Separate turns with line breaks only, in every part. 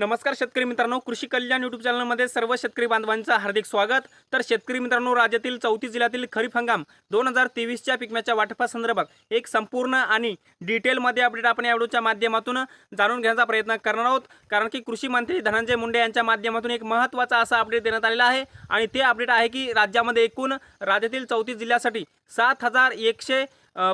नमस्कार शेतकरी मित्रांनो कृषी कल्याण युट्यूब चॅनलमध्ये सर्व शेतकरी बांधवांचं हार्दिक स्वागत तर शेतकरी मित्रांनो राज्यातील चौथी जिल्ह्यातील खरीप हंगाम दोन हजार तेवीसच्या पिकम्याच्या वाटपासंदर्भात एक संपूर्ण आणि डिटेलमध्ये अपडेट आपण या व्हिडिओच्या माध्यमातून जाणून घेण्याचा प्रयत्न करणार आहोत कारण की कृषी मंत्री धनंजय मुंडे यांच्या माध्यमातून एक महत्त्वाचा असा अपडेट देण्यात आलेला आहे आणि ते अपडेट आहे की राज्यामध्ये एकूण राज्यातील चौतीस जिल्ह्यासाठी सात हजार एकशे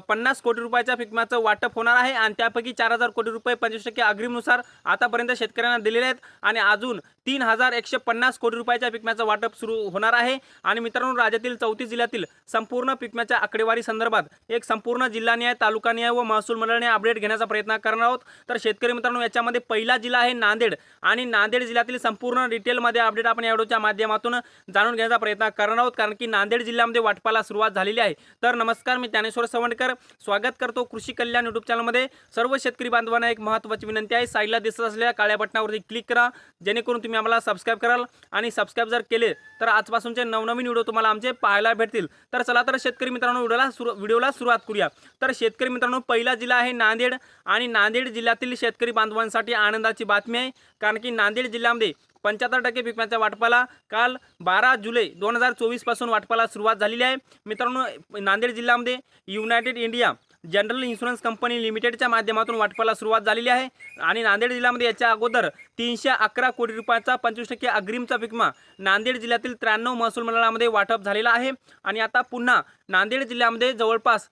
पन्नास कोटी रुपयाच्या पिकमाचं वाटप होणार आहे आणि त्यापैकी चार हजार कोटी रुपये पंचवीस टक्के अग्रिमनुसार आतापर्यंत शेतकऱ्यांना दिलेले आहेत आणि अजून तीन हजार एकशे पन्नास कोटी रुपयाच्या पिकम्याचं वाटप सुरू होणार आहे आणि मित्रांनो राज्यातील चौथी जिल्ह्यातील संपूर्ण पिकम्याच्या आकडेवारी संदर्भात एक संपूर्ण जिल्हानिहाय तालुकानिहाय व महसूल मंडळाने अपडेट घेण्याचा प्रयत्न करणार आहोत तर शेतकरी मित्रांनो याच्यामध्ये पहिला जिल्हा आहे नांदेड आणि नांदेड जिल्ह्यातील संपूर्ण डिटेलमध्ये अपडेट आपण या माध्यमातून जाणून घेण्याचा प्रयत्न करणार आहोत कारण की नांदेड जिल्ह्यामध्ये वाटपाला सुरुवात झालेली आहे तर नमस्कार मी ज्ञानेश्वर सवंड स्वागत करतो कृषी कल्याण युट्यूब चॅनलमध्ये सर्व शेतकरी बांधवांना एक महत्वाची विनंती आहे साईडला दिसत असलेल्या काळ्या बटनावरती क्लिक करा जेणेकरून तुम्ही आम्हाला सबस्क्राईब कराल आणि सबस्क्राईब जर केले तर आजपासूनचे नवनवीन व्हिडिओ तुम्हाला आमचे पाहायला भेटतील तर चला तर शेतकरी मित्रांनो व्हिडिओला व्हिडिओला सुरुवात करूया तर शेतकरी मित्रांनो पहिला जिल्हा आहे नांदेड आणि नांदेड जिल्ह्यातील शेतकरी बांधवांसाठी आनंदाची बातमी आहे कारण की नांदेड जिल्ह्यामध्ये पंच्याहत्तर टक्के पिकांच्या वाटपाला काल बारा जुलै दोन हजार चोवीसपासून वाटपाला सुरुवात झालेली आहे मित्रांनो नांदेड जिल्ह्यामध्ये United India General Insurance company लिमिटेडच्या माध्यमातून वाटपाला सुरुवात झालेली आहे आणि नांदेड जिल्ह्यामध्ये याच्या अगोदर तीनशे अकरा कोटी रुपयाचा पंचवीस टक्के अग्रिमचा विकमा नांदेड जिल्ह्यातील त्र्याण्णव महसूल मंडळामध्ये वाटप झालेला आहे आणि आता पुन्हा नांदेड जिल्ह्यामध्ये जवळपास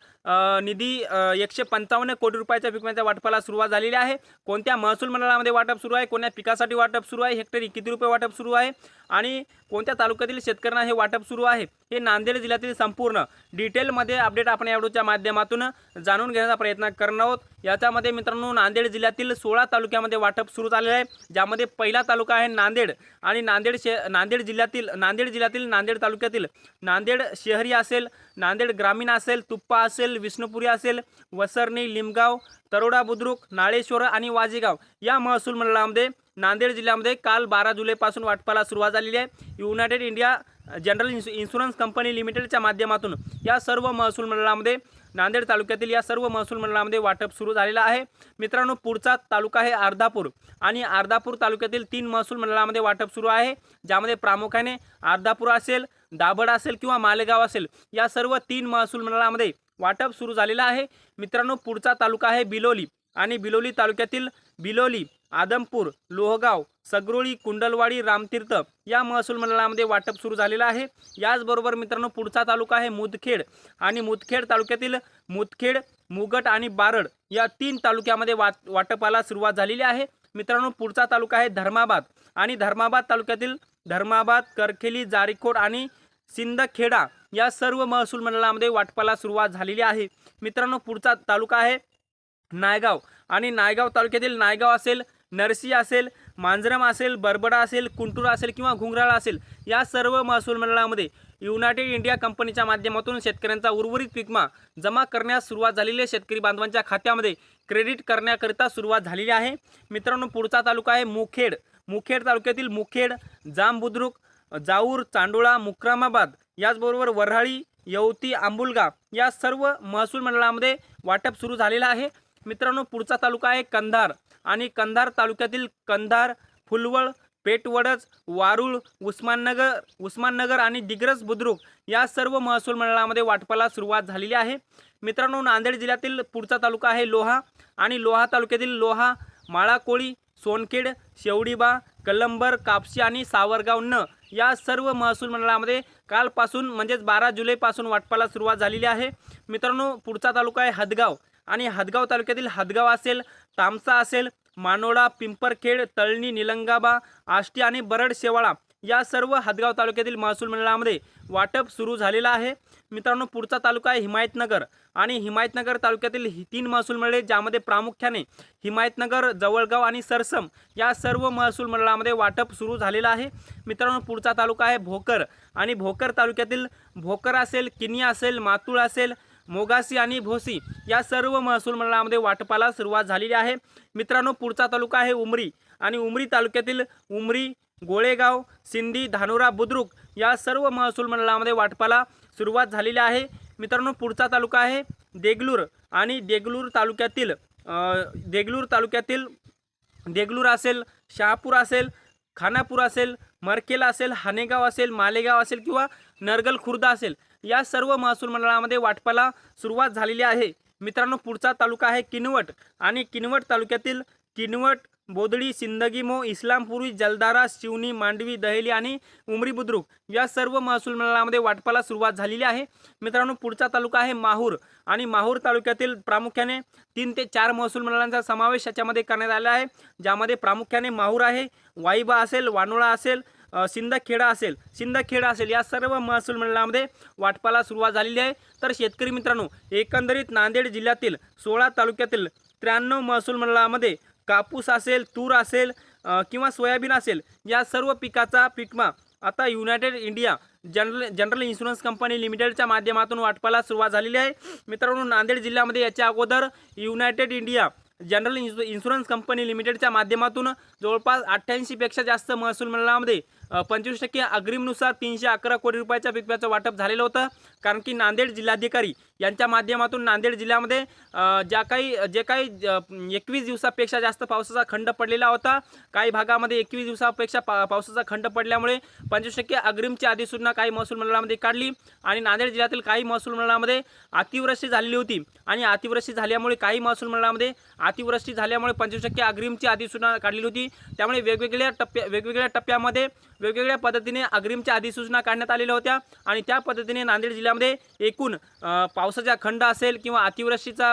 निधी एकशे पंचावन्न कोटी रुपयाच्या विकम्याच्या वाटपाला सुरुवात झालेली आहे कोणत्या महसूल मंडळामध्ये वाटप सुरू आहे कोणत्या पिकासाठी वाटप सुरू आहे हेक्टरी किती रुपये वाटप सुरू आहे आणि कोणत्या तालुक्यातील शेतकऱ्यांना हे वाटप सुरू आहे हे नांदेड जिल्ह्यातील संपूर्ण डिटेलमध्ये अपडेट आपण या माध्यमातून जाणून घेण्याचा प्रयत्न करणार आहोत याच्यामध्ये मित्रांनो नांदेड जिल्ह्यातील सोळा तालुक्यामध्ये वाटप सुरू झालेलं आहे ज्यामध्ये पहिला तालुका आहे नांदेड आणि नांदेड शे नांदेड जिल्ह्यातील नांदेड जिल्ह्यातील नांदेड तालुक्यातील नांदेड शहरी असेल नांदेड ग्रामीण असेल तुप्पा असेल विष्णुपुरी असेल वसरणी लिमगाव तरोडा बुद्रुक नाळेश्वर आणि वाजेगाव या महसूल मंडळामध्ये नांदेड जिल्ह्यामध्ये काल बारा जुलैपासून वाटपाला सुरुवात झालेली आहे युनायटेड इंडिया जनरल इन्शु इन्शुरन्स कंपनी लिमिटेडच्या माध्यमातून या सर्व महसूल मंडळामध्ये नांदेड तालुक्यातील या सर्व महसूल मंडळामध्ये वाटप सुरू झालेलं आहे मित्रांनो पुढचा तालुका आहे अर्धापूर आणि अर्धापूर तालुक्यातील तीन महसूल मंडळामध्ये वाटप सुरू आहे ज्यामध्ये प्रामुख्याने अर्धापूर असेल दाभड असेल किंवा मालेगाव असेल या सर्व तीन महसूल मंडळामध्ये वाटप सुरू झालेलं आहे मित्रांनो पुढचा तालुका आहे बिलोली आणि बिलोली तालुक्यातील बिलोली आदमपूर लोहगाव सगरोळी कुंडलवाडी रामतीर्थ या महसूल मंडळामध्ये वाटप सुरू झालेलं आहे याचबरोबर मित्रांनो पुढचा तालुका आहे मुदखेड आणि मुदखेड तालुक्यातील मुदखेड मुगट आणि बारड या तीन तालुक्यामध्ये वा वाटपाला सुरुवात झालेली आहे मित्रांनो पुढचा तालुका आहे धर्माबाद आणि धर्माबाद तालुक्यातील धर्माबाद करखेली जारीखोड आणि सिंदखेडा या सर्व महसूल मंडळामध्ये वाटपाला सुरुवात झालेली आहे मित्रांनो पुढचा तालुका आहे नायगाव आणि नायगाव तालुक्यातील नायगाव असेल नरसी असेल मांजरम असेल बरबडा असेल कुंटुरा असेल किंवा घुंगराळा असेल या सर्व महसूल मंडळामध्ये युनायटेड इंडिया कंपनीच्या माध्यमातून शेतकऱ्यांचा उर्वरित पिकमा जमा करण्यास सुरुवात झालेली शेतकरी बांधवांच्या खात्यामध्ये क्रेडिट करण्याकरिता सुरुवात झालेली आहे मित्रांनो पुढचा तालुका आहे मुखेड मुखेड तालुक्यातील मुखेड जांबुद्रुक जाऊर चांडोळा मुक्रामाबाद याचबरोबर वऱ्हाळी यवती आंबुलगा या सर्व महसूल मंडळामध्ये वाटप सुरू झालेलं आहे मित्रांनो पुढचा तालुका आहे कंधार आणि कंधार तालुक्यातील कंधार फुलवळ पेटवडज वारुळ उस्माननगर उस्माननगर आणि दिग्रज बुद्रुक या सर्व महसूल मंडळामध्ये वाटपाला सुरुवात झालेली आहे मित्रांनो नांदेड जिल्ह्यातील पुढचा तालुका आहे लोहा आणि लोहा तालुक्यातील लोहा माळाकोळी सोनखेड शेवडीबा कलंबर कापशी आणि सावरगाव न या सर्व महसूल मंडळामध्ये कालपासून म्हणजेच बारा जुलैपासून वाटपाला सुरुवात झालेली आहे मित्रांनो पुढचा तालुका आहे हदगाव आणि हदगाव तालुक्यातील हदगाव असेल तामसा असेल मानोडा पिंपरखेड तळणी निलंगाबा आष्टी आणि बरड शेवाळा या सर्व हदगाव तालुक्यातील महसूल मंडळामध्ये वाटप सुरू झालेलं आहे मित्रांनो पुढचा तालुका आहे हिमायतनगर आणि हिमायतनगर तालुक्यातील ही तीन महसूल मंडळे ज्यामध्ये प्रामुख्याने हिमायतनगर जवळगाव आणि सरसम या सर्व महसूल मंडळामध्ये वाटप सुरू झालेलं आहे मित्रांनो पुढचा तालुका आहे भोकर आणि भोकर तालुक्यातील भोकर असेल किनी असेल मातूळ असेल मोगासी आणि भोसी या सर्व महसूल मंडळामध्ये वाटपाला सुरुवात झालेली आहे मित्रांनो पुढचा तालुका आहे उमरी आणि उमरी तालुक्यातील उमरी गोळेगाव सिंधी धानोरा बुद्रुक या सर्व महसूल मंडळामध्ये वाटपाला सुरुवात झालेली आहे मित्रांनो पुढचा तालुका आहे देगलूर आणि देगलूर तालुक्यातील देगलूर तालुक्यातील देगलूर असेल शहापूर असेल खानापूर असेल मरकेला असेल हानेगाव असेल मालेगाव असेल किंवा नरगल खुर्द असेल या सर्व महसूल मंडळामध्ये वाटपाला सुरुवात झालेली आहे मित्रांनो पुढचा तालुका आहे किनवट आणि किनवट तालुक्यातील किनवट बोदडी मो इस्लामपुरी जलदारा शिवनी मांडवी दहेली आणि उमरी बुद्रुक या सर्व महसूल मंडळामध्ये वाटपाला सुरुवात झालेली आहे मित्रांनो पुढचा तालुका आहे माहूर आणि माहूर तालुक्यातील प्रामुख्याने तीन ते चार महसूल मंडळांचा समावेश याच्यामध्ये करण्यात आला आहे ज्यामध्ये प्रामुख्याने माहूर आहे वाईबा असेल वानोळा असेल सिंदखेडा असेल सिंदखेडा असेल या सर्व महसूल मंडळामध्ये वाटपाला सुरुवात झालेली आहे तर शेतकरी मित्रांनो एकंदरीत नांदेड जिल्ह्यातील सोळा तालुक्यातील त्र्याण्णव महसूल मंडळामध्ये कापूस असेल तूर असेल किंवा सोयाबीन असेल या सर्व पिकाचा पिकमा आता United India General General Insurance company लिमिटेडच्या माध्यमातून वाटपाला सुरुवात झालेली आहे मित्रांनो नांदेड जिल्ह्यामध्ये याच्या अगोदर United India General Insurance company लिमिटेडच्या माध्यमातून जवळपास अठ्ठ्याऐंशीपेक्षा जास्त महसूल मंडळामध्ये पंचवीस टक्के अग्रीमनुसार तीनशे अकरा कोटी रुपयाच्या विकव्याचं वाटप झालेलं होतं कारण की नांदेड जिल्हाधिकारी यांच्या माध्यमातून नांदेड जिल्ह्यामध्ये ज्या काही जे काही एकवीस दिवसापेक्षा जास्त पावसाचा खंड पडलेला होता काही भागामध्ये एकवीस दिवसापेक्षा पा पावसाचा खंड पडल्यामुळे पंचवीस टक्के अग्रिमची अधिसूचना काही महसूल मंडळामध्ये काढली आणि नांदेड जिल्ह्यातील काही महसूल मंडळामध्ये अतिवृष्टी झालेली होती आणि अतिवृष्टी झाल्यामुळे काही महसूल मंडळामध्ये अतिवृष्टी झाल्यामुळे पंचवीस टक्के अग्रिमची अधिसूचना काढलेली होती त्यामुळे वेगवेगळ्या टप्प्या वेगवेगळ्या टप्प्यामध्ये वेगवेगळ्या पद्धतीने अग्रिमच्या अधिसूचना काढण्यात आलेल्या होत्या आणि त्या पद्धतीने नांदेड जिल्ह्यामध्ये एकूण पावसाचा खंड असेल किंवा अतिवृष्टीचा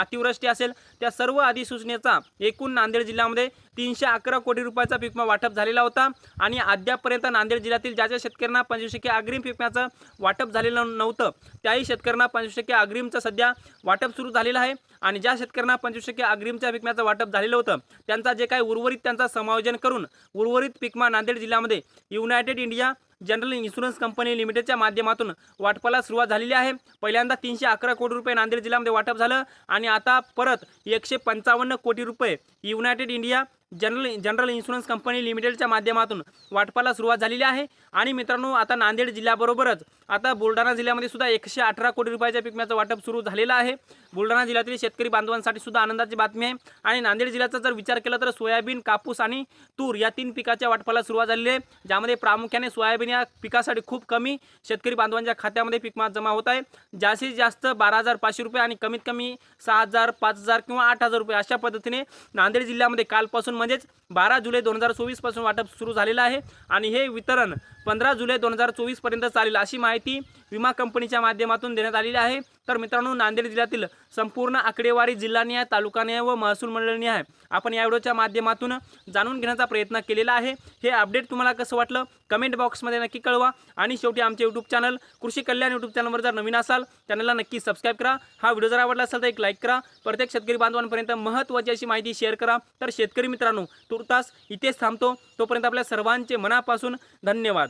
अतिवृष्टी असेल या सर्व अधिसूचनेचा एकूण नांदेड जिल्ह्यामध्ये तीनशे अकरा कोटी रुपयाचा पिकमा वाटप झालेला होता आणि अद्यापर्यंत नांदेड जिल्ह्यातील ज्या ज्या शेतकऱ्यांना पंचवीस टक्के अग्रिम पिकम्याचं वाटप झालेलं नव्हतं त्याही शेतकऱ्यांना पंचवीस टक्के अग्रिमचं सध्या वाटप सुरू झालेलं आहे आणि ज्या शेतकऱ्यांना पंचवीस टक्के अग्रिमच्या पिकम्याचं वाटप झालेलं होतं त्यांचा जे काही उर्वरित त्यांचा समायोजन करून उर्वरित पिकमा नांदेड जिल्ह्यामध्ये United India General Insurance company लिमिटेडच्या माध्यमातून वाटपाला सुरुवात झालेली आहे पहिल्यांदा तीनशे अकरा कोटी रुपये नांदेड जिल्ह्यामध्ये वाटप झालं आणि आता परत एकशे पंचावन्न कोटी रुपये United India General General Insurance company लिमिटेडच्या माध्यमातून वाटपाला सुरुवात झालेली आहे आणि मित्रांनो आता नांदेड जिल्ह्याबरोबरच आता बुलढाणा जिल्ह्यामध्ये सुद्धा एकशे अठरा कोटी रुपयाच्या पिकम्याचं वाटप सुरू झालेलं आहे बुलढाणा जिल्ह्यातील शेतकरी बांधवांसाठी सुद्धा आनंदाची बातमी आहे आणि नांदेड जिल्ह्याचा जर विचार केला तर सोयाबीन कापूस आणि तूर या तीन पिकाच्या वाटपाला सुरुवात झालेली आहे ज्यामध्ये प्रामुख्याने सोयाबीन या पिकासाठी खूप कमी शेतकरी बांधवांच्या खात्यामध्ये पिकमा जमा होत आहे जास्तीत जास्त बारा हजार पाचशे रुपये आणि कमीत कमी सहा हजार पाच हजार किंवा आठ हजार रुपये अशा पद्धतीने नांदेड जिल्ह्यामध्ये कालपासून म्हणजेच बारा जुलै दोन हजार चोवीसपासून वाटप सुरू झालेलं आहे आणि हे वितरण पंधरा जुलै दोन हजार चोवीसपर्यंत चालेल अशी माहिती विमा कंपनीच्या माध्यमातून देण्यात आलेली आहे तर मित्रांनो नांदेड जिल्ह्यातील संपूर्ण आकडेवारी जिल्हानिहाय आहे व महसूल आहे आपण या व्हिडिओच्या माध्यमातून जाणून घेण्याचा प्रयत्न केलेला आहे हे अपडेट तुम्हाला कसं वाटलं कमेंट बॉक्समध्ये नक्की कळवा आणि शेवटी आमचे यूट्यूब चॅनल कृषी कल्याण यूट्यूब चॅनलवर जर नवीन असाल चॅनलला नक्की सबस्क्राईब करा हा व्हिडिओ जर आवडला असेल तर एक लाईक करा प्रत्येक शेतकरी बांधवांपर्यंत महत्त्वाची अशी माहिती शेअर करा तर शेतकरी मित्रांनो तुर्तास इथेच थांबतो तोपर्यंत आपल्या सर्वांचे मनापासून धन्यवाद